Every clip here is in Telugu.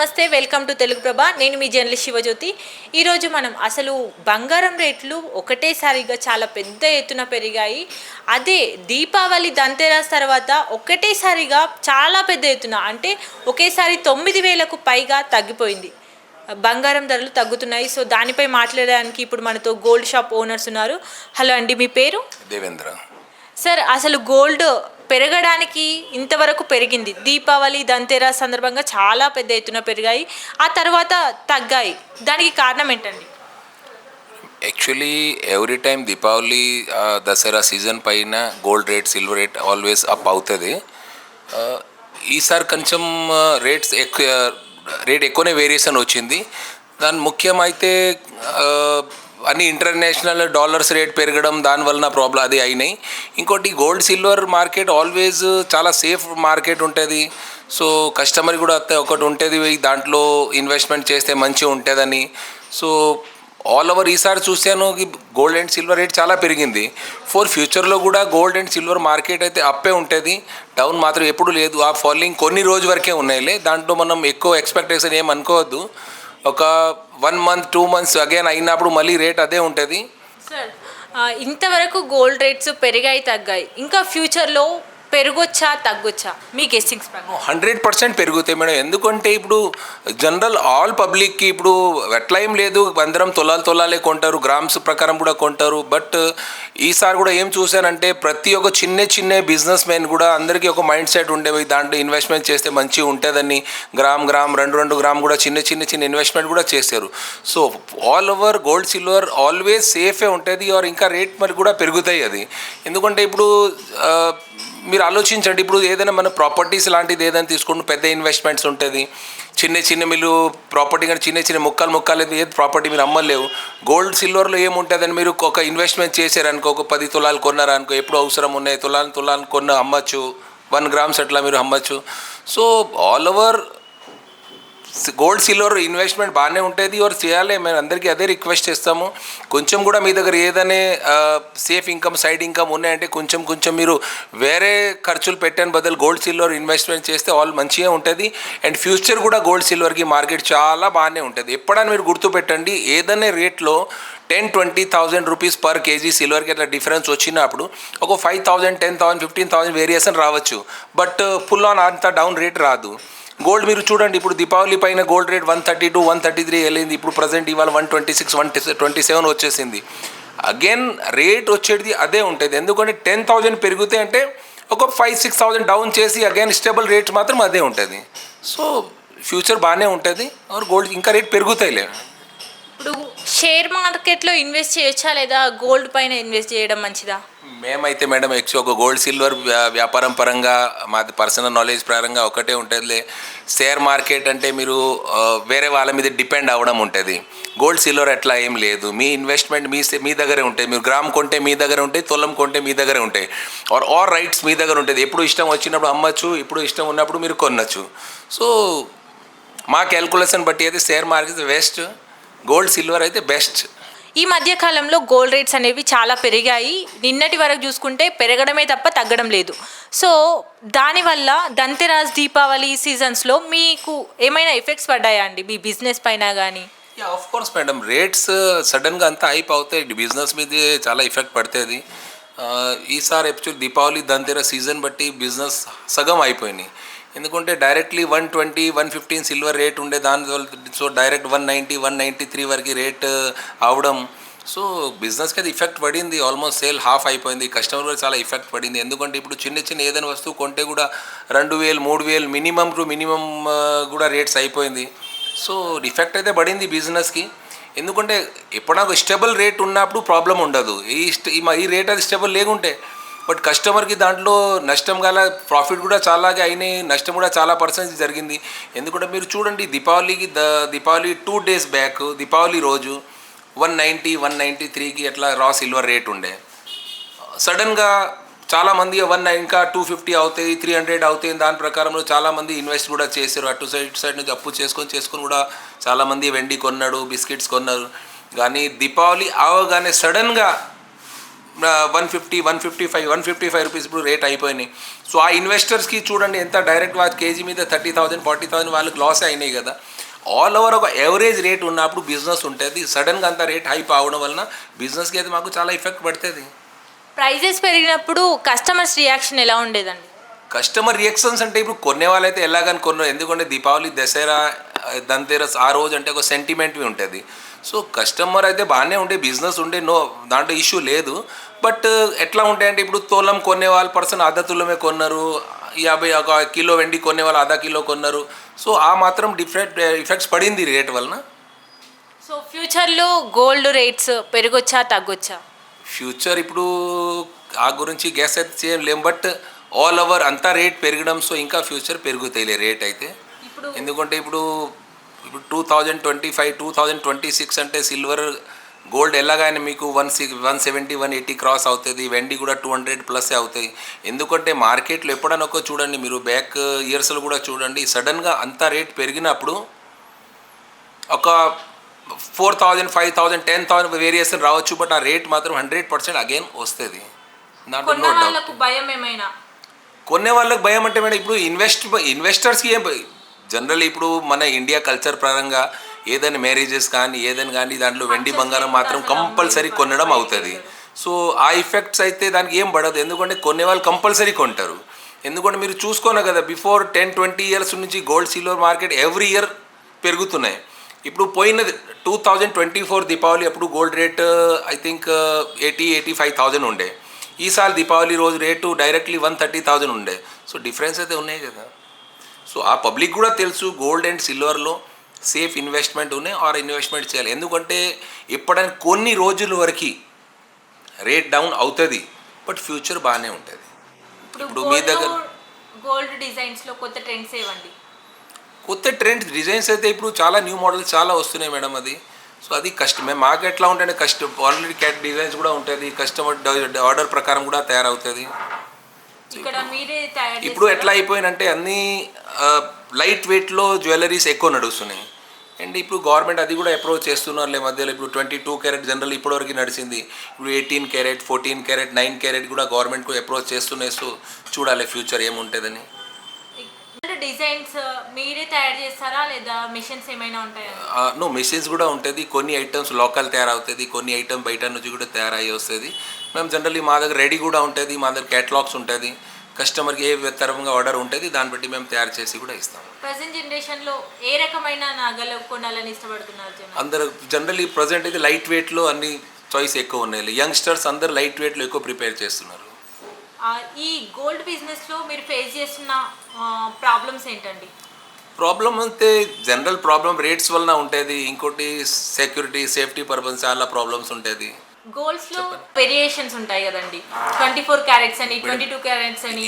నమస్తే వెల్కమ్ టు తెలుగు ప్రభ. నేను మీ జర్నలిస్ట్ శివజ్యోతి. ఈరోజు మనం అసలు బంగారం రేట్లు ఒకటేసారిగా చాలా పెద్ద ఎత్తున పెరిగాయి. అదే దీపావళి దంతెరాస్ తర్వాత ఒకటేసారిగా చాలా పెద్ద ఎత్తున అంటే ఒకేసారి తొమ్మిది వేలకు పైగా తగ్గిపోయింది. బంగారం ధరలు తగ్గుతున్నాయి. సో దానిపై మాట్లాడడానికి ఇప్పుడు మనతో గోల్డ్ షాప్ ఓనర్స్ ఉన్నారు. హలో అండి మీ పేరు? దేవేంద్ర. సార్ అసలు గోల్డ్ పెరగడానికి ఇంతవరకు పెరిగింది. దీపావళి దంతెరా సందర్భంగా చాలా పెద్ద ఎత్తున పెరిగాయి. ఆ తర్వాత తగ్గాయి. దానికి కారణం ఏంటండి? Actually every time Deepavali Dasara season పైన gold rate silver rate always up అవుతుంది. ఈసారి కొంచెం రేట్స్ ఎక్కువ రేట్ ఎక్కువనే వేరియేషన్ వచ్చింది. దాని ముఖ్యమైతే అన్ని ఇంటర్నేషనల్ డాలర్స్ రేట్ పెరగడం దాని వలన ప్రాబ్లం అది అయినాయి. ఇంకోటి గోల్డ్ సిల్వర్ మార్కెట్ ఆల్వేస్ చాలా సేఫ్ మార్కెట్ ఉంటుంది. సో కస్టమర్ కూడా అత్తే ఒకటి ఉంటుంది దాంట్లో ఇన్వెస్ట్మెంట్ చేస్తే మంచిగా ఉంటుందని. సో ఆల్ ఓవర్ ఈసారి చూశాను గోల్డ్ అండ్ సిల్వర్ రేట్ చాలా పెరిగింది. ఫోర్ ఫ్యూచర్లో కూడా గోల్డ్ అండ్ సిల్వర్ మార్కెట్ అయితే అప్పే ఉంటుంది డౌన్ మాత్రం ఎప్పుడు లేదు. ఆ ఫాలోయింగ్ కొన్ని రోజు వరకే ఉన్నాయిలే. దాంట్లో మనం ఎక్కువ ఎక్స్పెక్టేషన్ ఏం అనుకోవద్దు. ఒక one month two months again అయినప్పుడు మళ్ళీ రేట్ అదే ఉంటుంది. సార్ ఇంతవరకు గోల్డ్ రేట్స్ పెరిగాయి తగ్గాయి. ఇంకా ఫ్యూచర్లో పెరగొచ్చా తగ్గొచ్చా? మీ గెస్టింగ్స్ హండ్రెడ్ పర్సెంట్ పెరుగుతాయి మేడం. ఎందుకంటే ఇప్పుడు జనరల్ ఆల్ పబ్లిక్కి ఇప్పుడు ఎట్లా ఏం లేదు. అందరం తొలాలు తొలాలే కొంటారు. గ్రామ్స్ ప్రకారం కూడా కొంటారు. బట్ ఈసారి కూడా ఏం చూశానంటే ప్రతి ఒక్క చిన్న చిన్న బిజినెస్ మ్యాన్ కూడా అందరికీ ఒక మైండ్ సెట్ ఉండేవి దాంట్లో ఇన్వెస్ట్మెంట్ చేస్తే మంచిగా ఉంటుందని గ్రామ్ గ్రామ్ రెండు రెండు గ్రామ్ కూడా చిన్న చిన్న చిన్న ఇన్వెస్ట్మెంట్ కూడా చేశారు. So all over gold silver always సేఫే ఉంటుంది. ఆర్ ఇంకా రేట్ మరి కూడా పెరుగుతాయి అది. ఎందుకంటే ఇప్పుడు మీరు ఆలోచించండి. ఇప్పుడు ఏదైనా మన ప్రాపర్టీస్ లాంటిది ఏదైనా తీసుకుంటే పెద్ద ఇన్వెస్ట్మెంట్స్ ఉంటుంది. చిన్న చిన్న మీరు ప్రాపర్టీ కానీ చిన్న చిన్న ముక్కలు ముక్కలు ఏది ప్రాపర్టీ మీరు అమ్మలేవు. గోల్డ్ సిల్వర్లో ఏముంటుందని మీరు ఒక ఇన్వెస్ట్మెంట్ చేశారనుకో ఒక పది తులాలు కొన్నారనుకో ఎప్పుడు అవసరం ఉన్నాయి. తులాలు తులాలు కొన్న అమ్మచ్చు. వన్ గ్రామ్స్ అట్లా మీరు అమ్మచ్చు. So all over gold silver investment బాగానే ఉంటుంది. ఎవరు చేయాలి? మేము అందరికీ అదే రిక్వెస్ట్ చేస్తాము. కొంచెం కూడా మీ దగ్గర ఏదైనా సేఫ్ ఇన్కమ్ సైడ్ ఇన్కమ్ ఉన్నాయంటే కొంచెం కొంచెం మీరు వేరే ఖర్చులు పెట్టని బదులు గోల్డ్ సిల్వర్ ఇన్వెస్ట్మెంట్ చేస్తే ఆల్ మంచిగా ఉంటుంది. అండ్ ఫ్యూచర్ కూడా గోల్డ్ సిల్వర్కి మార్కెట్ చాలా బాగానే ఉంటుంది. ఎప్పుడైనా మీరు గుర్తుపెట్టండి ఏదైనా రేట్లో ten twenty thousand rupees per kg సిల్వర్కి అట్లా డిఫరెన్స్ వచ్చినప్పుడు ఒక five thousand ten thousand fifteen thousand variation రావచ్చు. బట్ ఫుల్ ఆన్ అంత డౌన్ రేట్ రాదు. గోల్డ్ మీరు చూడండి ఇప్పుడు దీపావళి పైన gold rate one thirty two one thirty three వెళ్ళింది. ఇప్పుడు ప్రజెంట్ ఇవాళ one twenty six one twenty seven వచ్చేసింది. అగైన్ రేట్ వచ్చేది అదే ఉంటుంది. ఎందుకంటే టెన్ థౌజండ్ పెరిగితే అంటే ఒక ఫైవ్ సిక్స్ థౌజండ్ డౌన్ చేసి అగైన్ స్టేబుల్ రేట్ మాత్రం అదే ఉంటుంది. సో ఫ్యూచర్ బాగానే ఉంటుంది. ఆర్ గోల్డ్ ఇంకా రేట్ పెరుగుతాయిలే. ఇప్పుడు షేర్ మార్కెట్లో ఇన్వెస్ట్ చేయొచ్చా లేదా? గోల్డ్ పైన ఇన్వెస్ట్ చేయడం మంచిదా? మేమైతే మేడం ఎక్స్ ఒక గోల్డ్ సిల్వర్ వ్యాపారం పరంగా మాది పర్సనల్ నాలెడ్జ్ పరంగా ఒకటే ఉంటుందిలే. షేర్ మార్కెట్ అంటే మీరు వేరే వాళ్ళ మీద డిపెండ్ అవ్వడం ఉంటుంది. గోల్డ్ సిల్వర్ అట్లా ఏం లేదు. మీ ఇన్వెస్ట్మెంట్ మీ మీ దగ్గరే ఉంటాయి. మీరు గ్రామ్ కొంటే మీ దగ్గర ఉంటాయి తొలం కొంటే మీ దగ్గరే ఉంటాయి. ఆర్ ఆర్ రైట్స్ మీ దగ్గర ఉంటుంది. ఎప్పుడు ఇష్టం వచ్చినప్పుడు అమ్మచ్చు ఇప్పుడు ఇష్టం ఉన్నప్పుడు మీరు కొనచ్చు. సో మా క్యాల్కులేషన్ బట్టి అయితే share market best gold silver అయితే బెస్ట్ ఈ మధ్య కాలంలో గోల్డ్ రేట్స్ అనేవి చాలా పెరిగాయి. నిన్నటి వరకు చూసుకుంటే పెరగడమే తప్ప తగ్గడం లేదు. సో దానివల్ల దంతెరాస్ దీపావళి సీజన్స్లో మీకు ఏమైనా ఎఫెక్ట్స్ పడ్డాయా అండి? మీ బిజినెస్ పైన కానీ ఆఫ్ కోర్స్ మేడం రేట్స్ సడన్గా అంతా హైప్ అవుతాయి. బిజినెస్ మీద చాలా ఎఫెక్ట్ పడుతుంది. Uh, ఈసారి యాక్చువల్ దీపావళి దంతెరా సీజన్ బట్టి బిజినెస్ సగం అయిపోయినాయి. ఎందుకంటే directly one twenty one fifteen silver rate ఉండే దాని వల్ల- so direct one ninety one ninety three వరకు రేట్ uh, అవడం. సో బిజినెస్కి అది ఇఫెక్ట్ పడింది ఆల్మోస్ట్ సేల్ హాఫ్ అయిపోయింది. కస్టమర్ కూడా చాలా ఇఫెక్ట్ పడింది. ఎందుకంటే ఇప్పుడు చిన్న చిన్న ఏదైనా వస్తువు కొంటే కూడా రెండు వేలు మూడు వేలు మినిమం టు మినిమం uh, కూడా రేట్స్ అయిపోయింది. సో ఇఫెక్ట్ అయితే పడింది బిజినెస్కి ఎందుకంటే ఎప్పుడైనా ఒక స్టేబుల్ రేట్ ఉన్నప్పుడు ప్రాబ్లం ఉండదు. ఈ ఈ ఈ రేట్ అది స్టేబుల్ లేకుంటే బట్ కస్టమర్కి దాంట్లో నష్టం గల ప్రాఫిట్ కూడా చాలాగా అయినాయి నష్టం కూడా చాలా పర్సెంట్ జరిగింది. ఎందుకంటే మీరు చూడండి దీపావళికి the Deepavali two days back Deepavali రోజు వన్ నైంటీ వన్ నైంటీ త్రీకి అట్లా రా సిల్వర్ రేట్ ఉండే. సడన్గా చాలామంది వన్ ఇంకా టూ ఫిఫ్టీ అవుతాయి త్రీ హండ్రెడ్ అవుతాయి దాని ప్రకారంలో చాలామంది ఇన్వెస్ట్ కూడా చేశారు. అటు సైడ్ ఇటు సైడ్ నుంచి అప్పు చేసుకొని చేసుకొని కూడా చాలామంది వెండి కొన్నాడు బిస్కెట్స్ కొన్నారు. కానీ దీపావళి అవగానే సడన్గా one fifty one fifty five one fifty five rupees ఇప్పుడు రేట్ అయిపోయినాయి. సో ఆ ఇన్వెస్టర్స్కి చూడండి ఎంత డైరెక్ట్ వాళ్ళ కేజీ మీద థర్టీ థౌసండ్ ఫార్టీ థౌసండ్ వాళ్ళకి లాస్ అయినాయి కదా. ఆల్ ఓవర్ ఒక యావరేజ్ రేట్ ఉన్నప్పుడు బిజినెస్ ఉంటుంది. సడన్గా అంత రేట్ హైప్ అవడం వలన బిజినెస్కి అయితే మాకు చాలా ఎఫెక్ట్ పడుతుంది. ప్రైజెస్ పెరిగినప్పుడు కస్టమర్స్ రియాక్షన్ ఎలా ఉండేదండి? కస్టమర్ రియాక్షన్స్ అంటే ఇప్పుడు కొనే వాళ్ళైతే ఎలాగని కొన్నారు ఎందుకంటే దీపావళి దసరా దంతేరస్ ఆ రోజు అంటే ఒక సెంటిమెంట్వి ఉంటుంది. సో కస్టమర్ అయితే బాగానే ఉండే బిజినెస్ ఉండే నో దాంట్లో ఇష్యూ లేదు. బట్ ఎట్లా ఉంటాయంటే ఇప్పుడు తోలం కొనే వాళ్ళు పర్సన్ అర్ధ తులమే కొన్నారు యాభై ఒక కిలో వెండి కొనే వాళ్ళు అర్ధ కిలో కొన్నారు. సో ఆ మాత్రం డిఫరెంట్ ఇఫెక్ట్స్ పడింది రేట్ వలన? సో ఫ్యూచర్లో గోల్డ్ రేట్స్ పెరగొచ్చా తగ్గొచ్చా? ఫ్యూచర్ ఇప్పుడు ఆ గురించి గ్యాస్ అయితే చేయలేం. బట్ ఆల్ ఓవర్ అంతా రేట్ పెరగడం సో ఇంకా ఫ్యూచర్ పెరుగుతాయిలే రేట్ అయితే. ఎందుకంటే ఇప్పుడు ఇప్పుడు two thousand twenty five two thousand twenty six అంటే సిల్వర్ గోల్డ్ ఎలాగైనా మీకు one six one seventy one eighty cross అవుతుంది వెండి కూడా టూ హండ్రెడ్ ప్లస్ అవుతాయి ఎందుకంటే మార్కెట్లో ఎప్పుడైనా ఒక చూడండి మీరు బ్యాక్ ఇయర్స్లో కూడా చూడండి సడన్గా అంత రేట్ పెరిగినప్పుడు ఒక four thousand five thousand ten thousand variation రావచ్చు బట్ ఆ రేట్ మాత్రం హండ్రెడ్ పర్సెంట్ అగైన్ వస్తుంది. కొన్న వాళ్ళకు భయం అంటే మేడం ఇప్పుడు ఇన్వెస్ట్ ఇన్వెస్టర్స్కి ఏం? జనరల్ ఇప్పుడు మన ఇండియా కల్చర్ పరంగా ఏదైనా మ్యారేజెస్ కానీ ఏదైనా కానీ దాంట్లో వెండి బంగారం మాత్రం కంపల్సరీ కొనడం అవుతుంది. సో ఆ ఇఫెక్ట్స్ అయితే దానికి ఏం పడదు. ఎందుకంటే కొనే వాళ్ళు కంపల్సరీ కొంటారు. ఎందుకంటే మీరు చూసుకోను కదా బిఫోర్ టెన్ ట్వంటీ ఇయర్స్ నుంచి gold silver market every year పెరుగుతున్నాయి. ఇప్పుడు పోయినది two thousand twenty four Deepavali అప్పుడు gold rate I think eighty eighty five thousand ఉండే. ఈసారి దీపావళి రోజు rate directly one thirty thousand ఉండే. సో డిఫరెన్స్ అయితే ఉన్నాయి కదా. సో ఆ పబ్లిక్ కూడా తెలుసు గోల్డ్ అండ్ సిల్వర్లో సేఫ్ ఇన్వెస్ట్మెంట్ ఉన్నాయి ఆర్ ఇన్వెస్ట్మెంట్ చేయాలి. ఎందుకంటే ఎప్పుడైనా కొన్ని రోజుల వరకు రేట్ డౌన్ అవుతుంది బట్ ఫ్యూచర్ బాగానే ఉంటుంది. ఇప్పుడు మీ దగ్గర- గోల్డ్ డిజైన్స్లో కొత్త ట్రెండ్స్ ఏవండి? కొత్త ట్రెండ్ డిజైన్స్ అయితే ఇప్పుడు చాలా న్యూ మోడల్స్ చాలా వస్తున్నాయి మేడం అది. సో అది కష్టమే మాకు ఎట్లా ఉంటుంది కష్టం. ఆల్రెడీ క్యాట్ డిజైన్స్ కూడా ఉంటుంది కస్టమర్ ఆర్డర్ ప్రకారం కూడా తయారవుతుంది. ఇక్కడ మీరే తయారు ఇప్పుడు ఎట్లా అయిపోయినంటే అన్ని లైట్ వెయిట్లో జ్యువెలరీస్ ఎక్కువ నడుస్తున్నాయి. అండ్ ఇప్పుడు గవర్నమెంట్ అది కూడా అప్రోచ్ చేస్తున్నారు మధ్యలో. ఇప్పుడు ట్వంటీ టూ క్యారెట్ జనరల్ ఇప్పటివరకు నడిచింది. ఇప్పుడు eighteen carat fourteen carat nine carat కూడా గవర్నమెంట్కు అప్రోచ్ చేస్తున్నాయి. సో చూడాలి ఫ్యూచర్ ఏముంటుందని. డిజైన్స్ మీరే తయారు చేస్తారా లేదా మిషన్స్ ఏమైనా ఉంటాయా? నో మెషిన్స్ కూడా ఉంటుంది. కొన్ని ఐటమ్స్ లోకల్ తయారవుతుంది కొన్ని ఐటమ్ బయట నుంచి కూడా తయారయ్యి వస్తుంది. మేము జనరల్లీ మా దగ్గర రెడీ కూడా ఉంటుంది మా దగ్గర క్యాటలాగ్స్ ఉంటుంది. కస్టమర్కి ఏ తరంగా ఆర్డర్ ఉంటుంది దాన్ని బట్టి మేము తయారు చేసి కూడా ఇస్తాం ప్రజెంట్ జనరేషన్లో ఏ రకమైన నగలు కొనాలని ఇష్టపడుతున్నారు అందరు జనరల్లీ ప్రజెంట్ అయితే లైట్ వెయిట్లో అన్ని చాయిస్ ఎక్కువ ఉన్నాయి. యంగ్స్టర్స్ అందరు లైట్ వెయిట్లో ఎక్కువ ప్రిపేర్ చేస్తున్నారు. ఈ గోల్డ్ బిజినెస్లో మీరు ఫేస్ చేస్తున్న ప్రాబ్లమ్స్ ఏంటండి? ప్రాబ్లం అంటే జనరల్ ప్రాబ్లం రేట్స్ వలన ఉంటుంది ఇంకోటి సెక్యూరిటీ సేఫ్టీ పర్పస్ చాలా ప్రాబ్లమ్స్ ఉంటుంది గోల్డ్స్లో వేరియేషన్స్ ఉంటాయి కదండి. ట్వంటీ ఫోర్ క్యారెట్స్ అని ట్వంటీ టూ క్యారెట్స్ అని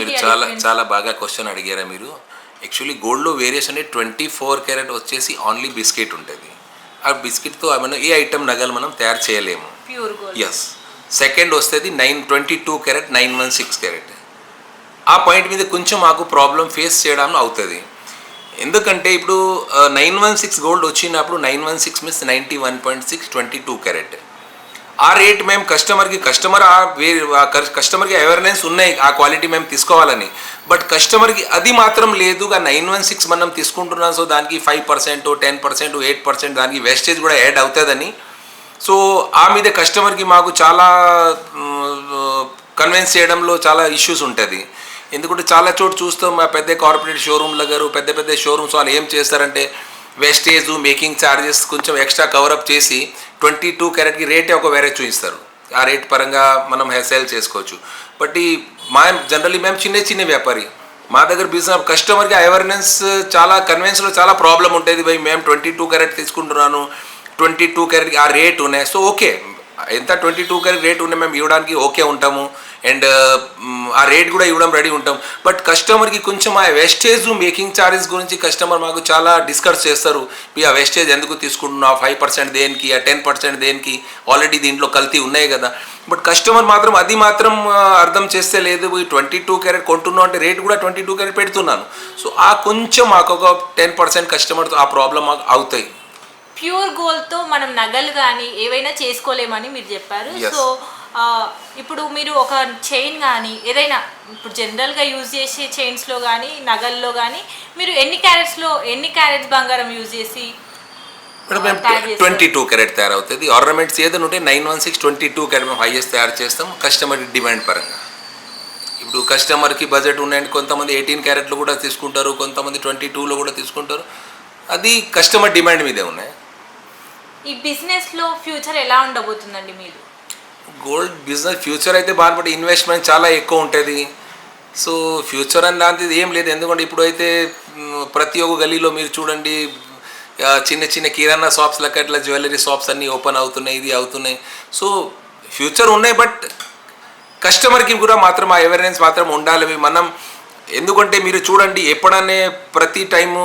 మీరు చాలా? చాలా బాగా క్వశ్చన్ అడిగారా మీరు? యాక్చువల్లీ గోల్డ్లో వేరియేషన్ ట్వంటీ ఫోర్ క్యారెట్ వచ్చేసి ఓన్లీ బిస్కెట్ ఉంటుంది ఆ బిస్కెట్తో ఏమైనా ఏ ఐటమ్ నగలు మనం తయారు చేయలేము. ప్యూర్ గోల్డ్ ఎస్ సెకండ్ వస్తుంది nine twenty two carat nine one six carat. ఆ పాయింట్ మీద కొంచెం మాకు ప్రాబ్లం ఫేస్ చేయడం అవుతుంది. ఎందుకంటే ఇప్పుడు నైన్ వన్ సిక్స్ గోల్డ్ వచ్చినప్పుడు nine one six means ninety one point six twenty two carat. ఆ రేట్ మేము కస్టమర్కి కస్టమర్ ఆ వే కస్టమర్కి అవేర్నెస్ ఉన్నాయి ఆ క్వాలిటీ మేము తీసుకోవాలని. బట్ కస్టమర్కి అది మాత్రం లేదు నైన్ వన్ సిక్స్ మనం తీసుకుంటున్నాం సో దానికి five percent ten percent eight percent దానికి వేస్టేజ్ కూడా యాడ్ అవుతుందని సో ఆ మీద కస్టమర్కి మాకు చాలా కన్విన్స్ చేయడంలో చాలా ఇష్యూస్ ఉంటుంది. ఎందుకంటే చాలా చోటు చూస్తాం మా పెద్ద కార్పొరేట్ షోరూమ్ల గారు పెద్ద పెద్ద షోరూమ్స్ వాళ్ళు ఏం చేస్తారంటే వెస్టేజ్ మేకింగ్ ఛార్జెస్ కొంచెం ఎక్స్ట్రా కవరప్ చేసి ట్వంటీ టూ క్యారెట్కి రేటే ఒక వేరే చూపిస్తారు. ఆ రేట్ పరంగా మనం సేల్ చేసుకోవచ్చు. బట్ ఈ మా జనరల్లీ మేము చిన్న చిన్న వ్యాపారి. మా దగ్గర బిజినెస్ కస్టమర్కి అవేర్నెస్ చాలా కన్వెన్స్లో చాలా ప్రాబ్లం ఉంటుంది భయ్ మేము ట్వంటీ టూ క్యారెట్ తీసుకుంటున్నాను. ట్వంటీ టూ క్యారెట్ ఆ రేట్ ఉన్నాయి. So okay. ఎంత ట్వంటీ టూ క్యారెట్ రేట్ ఉన్నాయి మేము ఇవ్వడానికి ఓకే ఉంటాము. అండ్ ఆ రేట్ కూడా ఇవ్వడం రెడీ ఉంటాం. బట్ కస్టమర్కి కొంచెం ఆ వెస్టేజ్ మేకింగ్ ఛార్జెస్ గురించి కస్టమర్ మాకు చాలా డిస్కస్ చేస్తారు. మీ ఆ వెస్టేజ్ ఎందుకు తీసుకుంటున్నావు? ఫైవ్ పర్సెంట్ దేనికి? ఆ టెన్ పర్సెంట్ దేనికి? ఆల్రెడీ దీంట్లో కల్తీ ఉన్నాయి కదా. బట్ కస్టమర్ మాత్రం అది మాత్రం అర్థం చేస్తే లేదు. ఈ ట్వంటీ టూ క్యారెట్ కొంటున్నాం అంటే రేట్ కూడా ట్వంటీ టూ క్యారెట్ పెడుతున్నాను. సో ఆ కొంచెం మాకు ఒక టెన్ పర్సెంట్ కస్టమర్తో ఆ ప్రాబ్లం మాకు అవుతాయి. ప్యూర్ గోల్డ్తో మనం నగలు కానీ ఏవైనా చేసుకోలేమని మీరు చెప్పారు. సో ఇప్పుడు మీరు ఒక చైన్ కానీ ఏదైనా ఇప్పుడు జనరల్గా యూజ్ చేసే చైన్స్లో కానీ నగల్లో కానీ మీరు ఎన్ని క్యారెట్స్లో ఎన్ని క్యారెట్స్ బంగారం యూజ్ చేసి. ట్వంటీ టూ క్యారెట్ తయారవుతుంది. ఆర్నమెంట్స్ ఏదైనా ఉంటే nine one six twenty two carat మేము హైయెస్ట్ తయారు చేస్తాం కస్టమర్ డిమాండ్ పరంగా. ఇప్పుడు కస్టమర్కి బడ్జెట్ ఉన్నాయండి కొంతమంది ఎయిటీన్ క్యారెట్లు కూడా తీసుకుంటారు కొంతమంది ట్వంటీ టూలో కూడా తీసుకుంటారు. అది కస్టమర్ డిమాండ్ మీదే ఉన్నాయి. ఈ బిజినెస్లో ఫ్యూచర్ ఎలా ఉండబోతుందండి మీరు గోల్డ్ బిజినెస్ ఫ్యూచర్ అయితే బాగుపడి ఇన్వెస్ట్మెంట్ చాలా ఎక్కువ ఉంటుంది. సో ఫ్యూచర్ అని లాంటిది ఏం లేదు. ఎందుకంటే ఇప్పుడు అయితే ప్రతి ఒక్క గలీలో మీరు చూడండి చిన్న చిన్న కిరాణా షాప్స్ లెక్క ఇట్లా జ్యువెలరీ షాప్స్ అన్నీ ఓపెన్ అవుతున్నాయి ఇది అవుతున్నాయి. సో ఫ్యూచర్ ఉన్నాయి బట్ కస్టమర్కి కూడా మాత్రం ఆ అవేర్నెస్ మాత్రం ఉండాలి. మనం ఎందుకంటే మీరు చూడండి ఎప్పుడనే ప్రతి టైము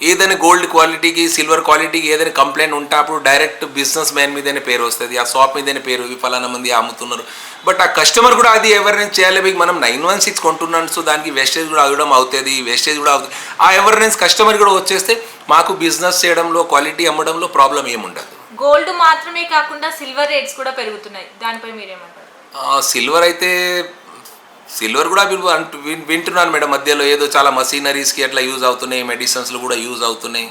ఏదైనా గోల్డ్ క్వాలిటీకి సిల్వర్ క్వాలిటీకి ఏదైనా కంప్లైంట్ ఉంటే అప్పుడు డైరెక్ట్ బిజినెస్ మ్యాన్ మీదనే పేరు వస్తుంది. ఆ షాప్ మీదనే పేరు ఈ ఫలానా మంది అమ్ముతున్నారు. బట్ ఆ కస్టమర్ కూడా అది అవేర్నెస్ చేయాలి. బీ మనం నైన్ వన్ సిక్స్ కొంటున్నాను సో దానికి వేస్టేజ్ కూడా అవ్వడం అవుతుంది. వేస్టేజ్ కూడా అవుతుంది. ఆ అవేర్నెస్ కస్టమర్ కూడా వచ్చేస్తే మాకు బిజినెస్ చేయడంలో క్వాలిటీ అమ్మడంలో ప్రాబ్లం ఏముండదు గోల్డ్ మాత్రమే కాకుండా సిల్వర్ రేట్స్ కూడా పెరుగుతున్నాయి. దానిపై మీరేమంటారు? సిల్వర్ అయితే సిల్వర్ కూడా వీళ్ళు వింటున్నాను మేడం మధ్యలో. ఏదో చాలా మషీనరీస్కి అట్లా యూజ్ అవుతున్నాయి మెడిసిన్స్లో కూడా యూజ్ అవుతున్నాయి.